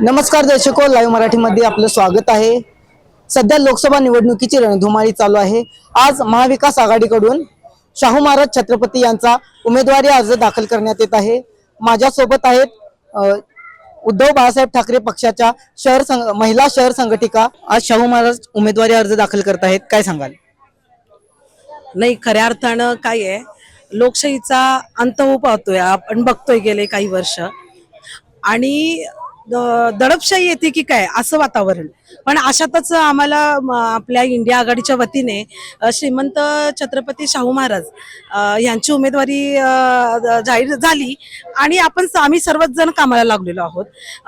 नमस्कार दर्शको हो, लाईव्ह मराठीमध्ये आपलं स्वागत आहे. सध्या लोकसभा निवडणुकीची रणधुमाळी चालू आहे. आज महाविकास आघाडीकडून शाहू महाराज छत्रपती यांचा उमेदवारी अर्ज दाखल करण्यात येत आहे. माझ्यासोबत आहेत उद्धव बाळासाहेब ठाकरे पक्षाच्या शहर महिला शहर संघटिका आज शाहू महाराज उमेदवारी अर्ज दाखल करत आहेत. काय सांगाल? नाही खऱ्या अर्थानं काय आहे लोकशाहीचा अंत होऊ पाहतोय. आपण बघतोय गेले काही वर्ष. आणि द- दडपशाही येते की काय? असं वातावरण. पण अशातच आम्हाला आपल्या इंडिया आघाडीच्या वतीने श्रीमंत छत्रपती शाहू महाराज यांची उमेदवारी जाहीर झाली. आणि आपण आम्ही सर्वच जण कामाला लागलेलो आहोत.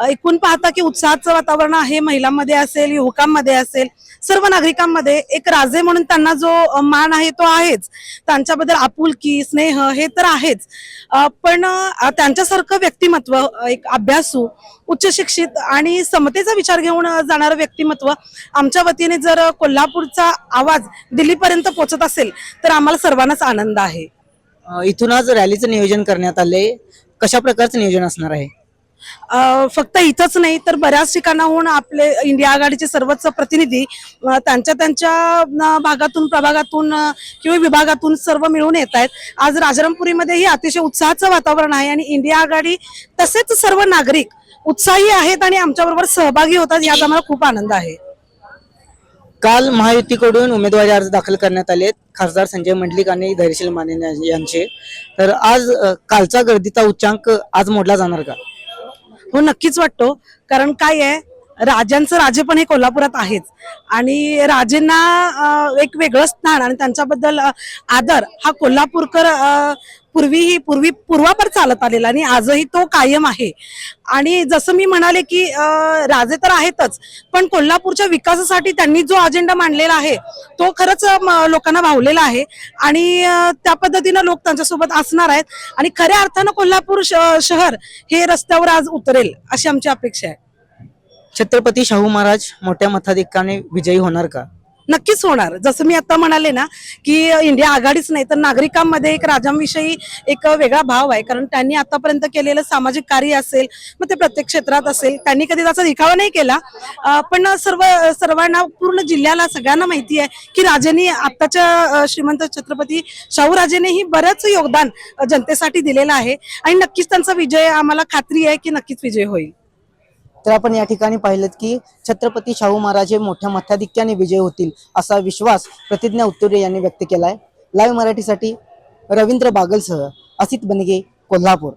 एकूण पाहता की उत्साहाचं वातावरण आहे महिलांमध्ये असेल युवकांमध्ये असेल सर्व नागरिकांमध्ये एक राजे म्हणून त्यांना जो मान आहे तो आहेच. त्यांच्याबद्दल आपुलकी स्नेह हे तर आहेच. पण त्यांच्यासारखं व्यक्तिमत्व एक अभ्यासू उच्च शिक्षित आणि समतेचा विचार घेऊन जाणारं व्यक्तिमत्व आमच्या वतीने जर कोल्हापूरचा आवाज दिल्लीपर्यंत पोहोचत असेल तर आम्हाला सर्वांनाच आनंद आहे. इथूनच इथून आज रॅलीचं नियोजन करण्यात आले कशा प्रकारचं नियोजन असणार आहे? फक्त इथंच नाही तर बऱ्याच ठिकाणाहून आपले इंडिया आघाडीचे सर्वच प्रतिनिधी त्यांच्या त्यांच्या भागातून प्रभागातून किंवा विभागातून सर्व मिळून येत आहेत. आज राजारामपुरीमध्येही अतिशय उत्साहाचं वातावरण आहे आणि इंडिया आघाडी तसेच सर्व नागरिक उत्साही आहेत आणि आमच्याबरोबर सहभागी होतात याचा आम्हाला खूप आनंद आहे. काल महायुतीकडून उमेदवारी अर्ज दाखल करण्यात आले खासदार संजय मंडलिक आणि धैर्यशील माने यांचे. तर आज कालचा गर्दीचा उच्चांक आज मोडला जाणार का? हो नक्कीच वाटतो. कारण काय आहे राजांचं राजे पण हे कोल्हापुरात आहेच. आणि राजेंना एक वेगळं स्थान आणि त्यांच्याबद्दल आदर हा कोल्हापूरकर पूर्वीही पूर्वी पूर्वापर चालत आलेला आणि आजही तो कायम आहे. आणि जसं मी म्हणाले की राजे तर आहेतच पण कोल्हापूरच्या विकासासाठी त्यांनी जो अजेंडा मांडलेला आहे तो खरंच लोकांना भावलेला आहे. आणि त्या पद्धतीनं लोक त्यांच्यासोबत असणार आहेत. आणि खऱ्या अर्थानं कोल्हापूर श- शहर हे रस्त्यावर आज उतरेल अशी आमची अपेक्षा आहे. छत्रपती शाहू महाराज मोठ्या मताधिकाने विजयी होणार का? नक्कीच होणार. जसं मी आता म्हणाले ना की इंडिया आघाडीच नाही तर नागरिकांमध्ये एक राजांविषयी एक वेगळा भाव आहे. कारण त्यांनी आतापर्यंत केलेलं सामाजिक कार्य असेल मग ते प्रत्येक क्षेत्रात असेल त्यांनी कधी त्याचा दिखावा नाही केला. पण सर्व सर्वांना पूर्ण जिल्ह्याला सगळ्यांना माहिती आहे की राजेंनी आत्ताच्या श्रीमंत छत्रपती शाहूराजेनेही बरंच योगदान जनतेसाठी दिलेलं आहे. आणि नक्कीच त्यांचा विजय आम्हाला खात्री आहे की नक्कीच विजय होईल. तर आपण या ठिकाणी पाहिलं की छत्रपती शाहू महाराज हे मोठ्या मथाधिक्याने विजय होतील असा विश्वास प्रतिज्ञा उत्तुरे यांनी व्यक्त केलाय. लाईव्ह मराठीसाठी रवींद्र बागलसह असित बनगे कोल्हापूर.